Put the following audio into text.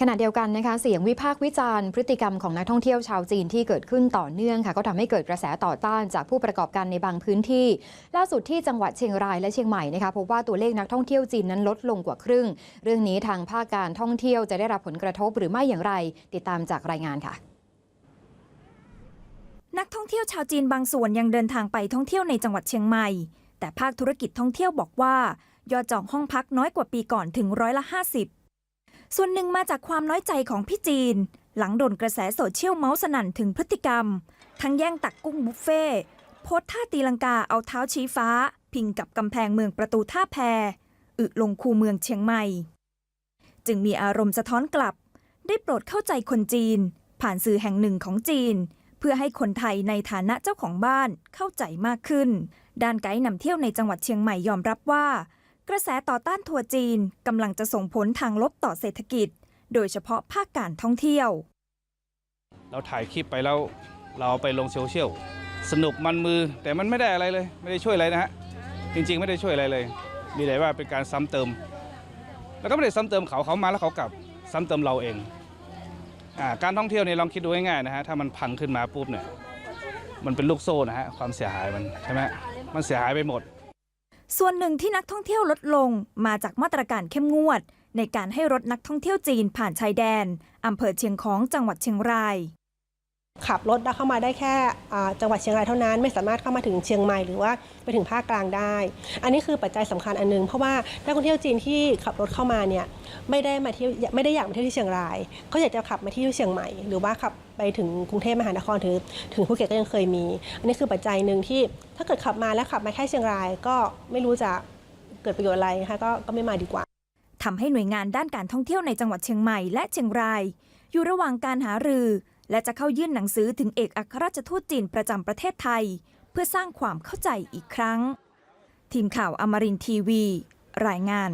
ขณะเดียวกันนะคะเสียงวิพากษ์วิจารณ์พฤติกรรมของนักท่องเที่ยวชาวจีนที่เกิดขึ้นต่อเนื่องค่ะก็ทำให้เกิดกระแสต่อต้านจากผู้ประกอบการในบางพื้นที่ ล่าสุดที่จังหวัดเชียงรายและเชียงใหม่นะคะพบว่าตัวเลขนักท่องเที่ยวจีนนั้นลดลงกว่าครึ่ง เรื่องนี้ทางภาคการท่องเที่ยวจะได้รับผลกระทบหรือไม่อย่างไร ติดตามจากรายงานค่ะนักท่องเที่ยวชาวจีนบางส่วนยังเดินทางไปท่องเที่ยวในจังหวัดเชียงใหม่ แต่ภาคธุรกิจท่องเที่ยวบอกว่า ยอดจองห้องพักน้อยกว่าปีก่อนถึงร้อยละ 50 ส่วนหนึ่งมาจากความน้อยใจของพี่จีน หลังโดนกระแสโซเชียลเมาส์สนั่นถึงพฤติกรรม ทั้งแย่งตักกุ้งบุฟเฟ่โพสท่าตีลังกาเอาเท้าชี้ฟ้า พิงกับกำแพงเมืองประตูท่าแพอึลงคูเมืองเชียงใหม่ จึงมีอารมณ์สะท้อนกลับ ได้โปรดเข้าใจคนจีน ผ่านสื่อแห่งหนึ่งของจีน เพื่อให้คนไทยในฐานะเจ้าของบ้านเข้าใจมากขึ้น ด้านไกด์นำเที่ยวในจังหวัดเชียงใหม่ยอมรับว่า กระแสต่อต้านทัวร์จีนกำลังจะส่งผลทางลบต่อเศรษฐกิจ โดยเฉพาะภาคการท่องเที่ยว เราถ่ายคลิปไปแล้วเราเอาไปลงโซเชียลสนุกมันมือแต่มันไม่ได้อะไรเลย ไม่ได้ช่วยอะไรนะฮะจริงๆ ไม่ได้ช่วยอะไรเลย มีแต่ว่าเป็นการซ้ำเติม แล้วก็ไม่ได้ซ้ำเติมเขาเขามาแล้วเขากลับ ซ้ำเติมเราเองอาการท่องเที่ยวเนี่ยลองคิดดูง่ายๆนะฮะถ้ามันพังขึ้นมาปุ๊บเนี่ยมันเป็นลูกโซ่นะฮะความเสียหายมันใช่ไหมมันเสียหายไปหมด ส่วนหนึ่งที่นักท่องเที่ยวลดลงมาจากมาตรการเข้มงวด ในการให้รถนักท่องเที่ยวจีนผ่านชายแดนอำเภอเชียงของจังหวัดเชียงราย ขับรถเข้ามาได้แค่จังหวัดเชียงรายเท่านั้น ไม่สามารถเข้ามาถึงเชียงใหม่หรือว่าไปถึงภาคกลางได้ อันนี้คือปัจจัยสำคัญอันหนึง เพราะว่านักท่องเที่ยวจีนที่ขับรถเข้ามาเนี่ยไม่ได้มาเที่ยวไม่ได้อยากมาเที่ยวที่เชียงรายเขาอยากจะขับมาที่เชียงใหม่ หรือว่าขับไปถึงกรุงเทพมหานครถึงถึงภูเก็ตก็ยังเคยมี อันนี้คือปัจจัยหนึ่งที่ถ้าเกิดขับมาแล้วขับมาแค่เชียงราย ก็ไม่รู้จะเกิดประโยชน์อะไรนะคะก็ก็ไม่มาดีกว่าทำให้หน่วยงานด้านการท่องเที่ยวในจังหวัดเชียงใหม่และเชียงราย อยู่ระหว่างการหารือ และจะเข้ายื่นหนังสือถึงเอกอัครราชทูตจีนประจำประเทศไทย เพื่อสร้างความเข้าใจอีกครั้ง ทีมข่าวอมรินทีวี รายงาน